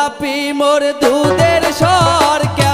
গোলাপি মোর দুধের সরকার